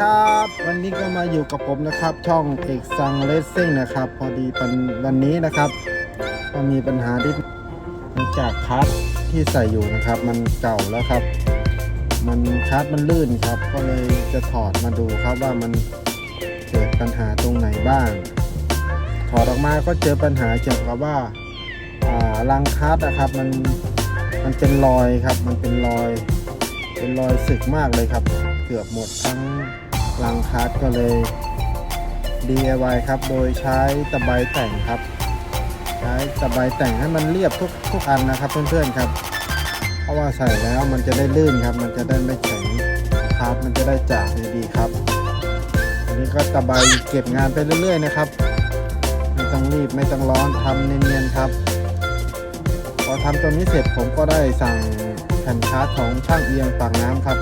ครับ วันนี้ก็มาอยู่กับผมนะครับ ช่องเอกซังเลสซิ่งนะครับ พอดีเป็นวันนี้นะครับ ก็มีปัญหาที่เนื่องจากคัสที่ใส่อยู่นะครับ มันเก่าแล้วครับ มันคัสมันลื่นครับ ก็เลยจะถอดมาดูครับว่ามันเกิดปัญหาตรงไหนบ้าง ถอดออกมาก็เจอปัญหาเกี่ยวกับว่าอ่ารังคัสนะครับ มันมันเป็นรอยครับ มันเป็นรอยเป็นรอยสึกมากเลยครับ เกือบหมดทั้ง รังคัสก็เลย DIY ครับ โดยใช้ตะไบแต่งครับ ใช้ตะไบแต่งให้มันเรียบทุกทุกอันนะครับเพื่อนๆครับ เพราะว่าใส่แล้วมันจะได้ลื่นครับ มันจะได้ไม่แข็งคัสมันจะได้จากดีๆครับอันนี้ก็ตะไบเก็บงานไปเรื่อย ๆ นะครับ ไม่ต้องรีบไม่ต้องร้อนทำเนียนๆครับพอทำตัวนี้เสร็จผมก็ได้สั่งแผ่นคาร์ดของช่างเอียงปากน้ำครับ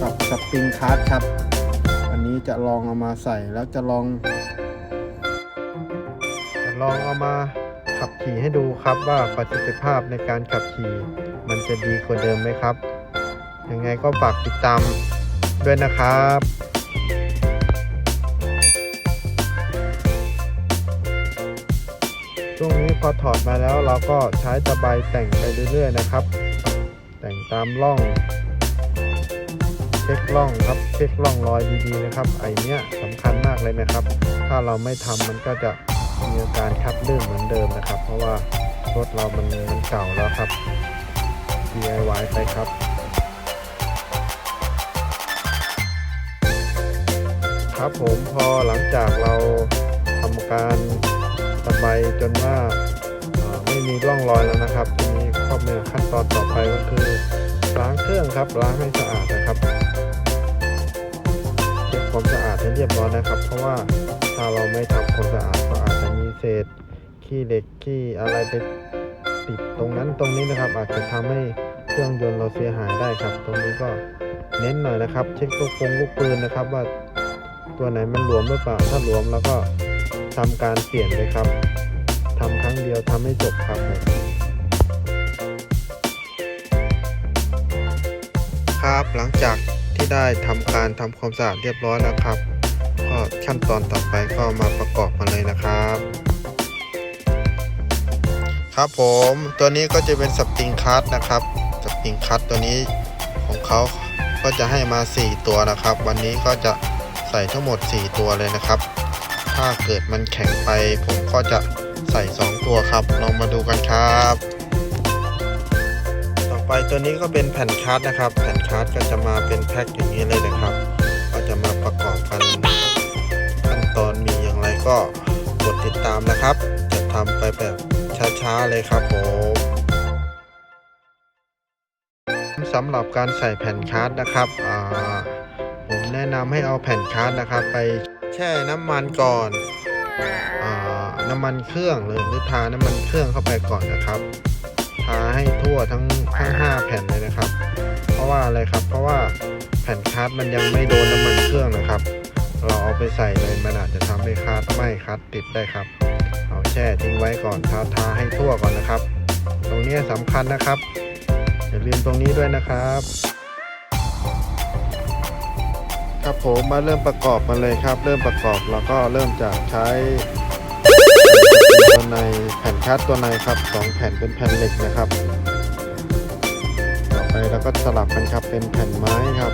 กับสปริงคาร์ดครับ นี้จะลองเอามาใส่แล้วจะลอง จะลองเอามาขับขี่ให้ดูครับว่าประสิทธิภาพในการขับขี่ มันจะดีกว่าเดิมไหมครับ ยังไงก็ฝากติดตามด้วยนะครับช่วงนี้พอถอดมาแล้วเราก็ใช้ตะไบแต่งไปเรื่อย ๆ นะครับ แต่งตามร่อง เช็คร่องครับ เช็คร่องรอยดีๆนะครับ ไอเนี้ยสำคัญมากเลยนะครับ ถ้าเราไม่ทำมันก็จะมีอาการคับลื่นเหมือนเดิมนะครับ เพราะว่ารถเรามันมันเก่าแล้วครับ DIY ไปครับครับผมพอหลังจากเราทำการตะไบจนว่าอ่าไม่มีร่องรอยแล้วนะครับทีนี้ข้อมือขั้นตอนต่อไปก็คือล้างเครื่องครับล้างให้สะอาดนะครับ เช็คความสะอาดให้เรียบร้อยนะครับ เพราะว่าถ้าเราไม่ทำความสะอาดก็อาจจะมีเศษขี้เหล็กขี้อะไรไปติดตรงนั้นตรงนี้นะครับ อาจจะทำให้เครื่องยนต์เราเสียหายได้ครับ ตรงนี้ก็เน้นหน่อยนะครับ เช็คลูกปงลูกปืนนะครับว่าตัวไหนมันหลวมหรือเปล่าถ้าหลวมแล้วก็ทำการเปลี่ยนเลยครับทำครั้งเดียวทำให้จบครับครับหลังจาก ที่ได้ทำการทำความสะอาดเรียบร้อยแล้วครับ ก็ขั้นตอนต่อไปก็มาประกอบกันเลยนะครับ ครับผมตัวนี้ก็จะเป็นสปริงคัตนะครับสปริงคัตตัวนี้ของเขาก็จะให้มา 4 ตัวนะครับ วันนี้ก็จะใส่ทั้งหมด 4 ตัวเลยนะครับ ถ้าเกิดมันแข็งไปผมก็จะใส่ 2 ตัวครับ ลองมาดูกันครับ ไปตัวนี้ก็เป็นแผ่นคัสนะครับ แผ่นคัสก็จะมาเป็นแพ็คอย่างนี้เลยนะครับ ก็จะมาประกอบกันขั้นตอนมีอย่างไรก็กดติดตามนะครับ จะทำไปแบบช้าๆเลยครับผมสำหรับการใส่แผ่นคัสนะครับผมแนะนำให้เอาแผ่นคาร์ดนะครับ ไปแช่น้ำมันก่อนอน้ำมันเครื่องหรือหรือทาน้ำมันเครื่องเข้าไปก่อนนะครับ ทาให้ทั่วทั้งทั้งห้าแผ่นเลยนะครับ เพราะว่าอะไรครับ เพราะว่าแผ่นคาร์ดมันยังไม่โดนน้ำมันเครื่องนะครับ เราเอาไปใส่เลยมันอาจจะทำให้คาร์ดไหม้คาร์ดติดได้ครับ เอาแช่ทิ้งไว้ก่อนทาทาให้ทั่วก่อนนะครับ ตรงนี้สำคัญนะครับอย่าลืมตรงนี้ด้วยนะครับ ครับผมมาเริ่มประกอบมาเลยครับ เริ่มประกอบเราก็เริ่มจากใช้ ตัวในแผ่นคัดตัวในครับสองแผ่นเป็นแผ่นเหล็กนะครับ ต่อไปเราก็สลับกันครับเป็นแผ่นไม้ครับ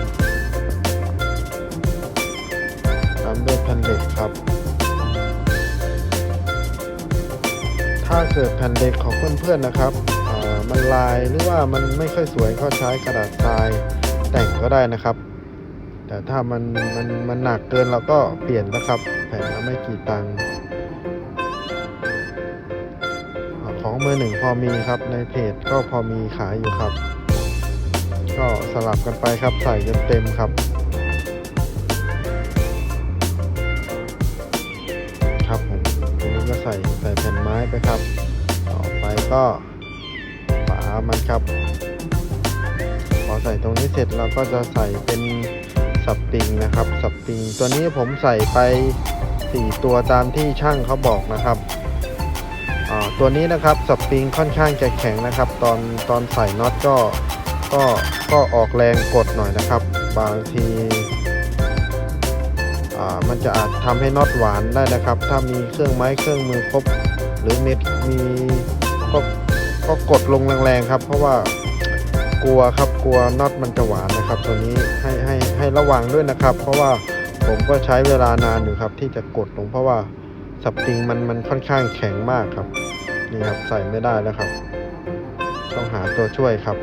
ตามด้วยแผ่นเหล็กครับ ถ้าเกิดแผ่นเหล็กของเพื่อนๆนะครับมันลายหรือว่ามันไม่ค่อยสวยก็ใช้กระดาษทรายแต่งก็ได้นะครับ แต่ถ้ามันมันมันหนักเกินเราก็เปลี่ยนนะครับ แผ่นละไม่กี่ตังค์ ของมือหนึ่งพอมีครับ ในเพจก็พอมีขายอยู่ครับ ก็สลับกันไปครับใส่จนเต็มครับ ครับผมทีนี้ก็ใส่ใส่แผ่นไม้ไปครับ ต่อไปก็ฝามันครับ พอใส่ตรงนี้เสร็จเราก็จะใส่เป็นสับปริงนะครับ สับปริงตัวนี้ผมใส่ไป 4 ตัวตามที่ช่างเขาบอกนะครับ ตัวนี้นะครับสปริงค่อนข้างจะแข็งนะครับ ตอนตอนใส่น็อตก็ก็ก็ออกแรงกดหน่อยนะครับ บางทีมันจะอาจทำให้น็อตหวานได้นะครับ ถ้ามีเครื่องไม้เครื่องมือครบ หรือเม็ดมีก็ก็กดลงแรงๆครับ เพราะว่ากลัวครับกลัวน็อตมันจะหวานนะครับ ตัวนี้ให้ให้ให้ระวังด้วยนะครับ เพราะว่าผมก็ใช้เวลานานอยู่ครับที่จะกดลงเพราะว่า สปริงมันมันค่อนข้างแข็งมากครับ นี่ครับใส่ไม่ได้แล้วครับ ต้องหาตัวช่วยครับ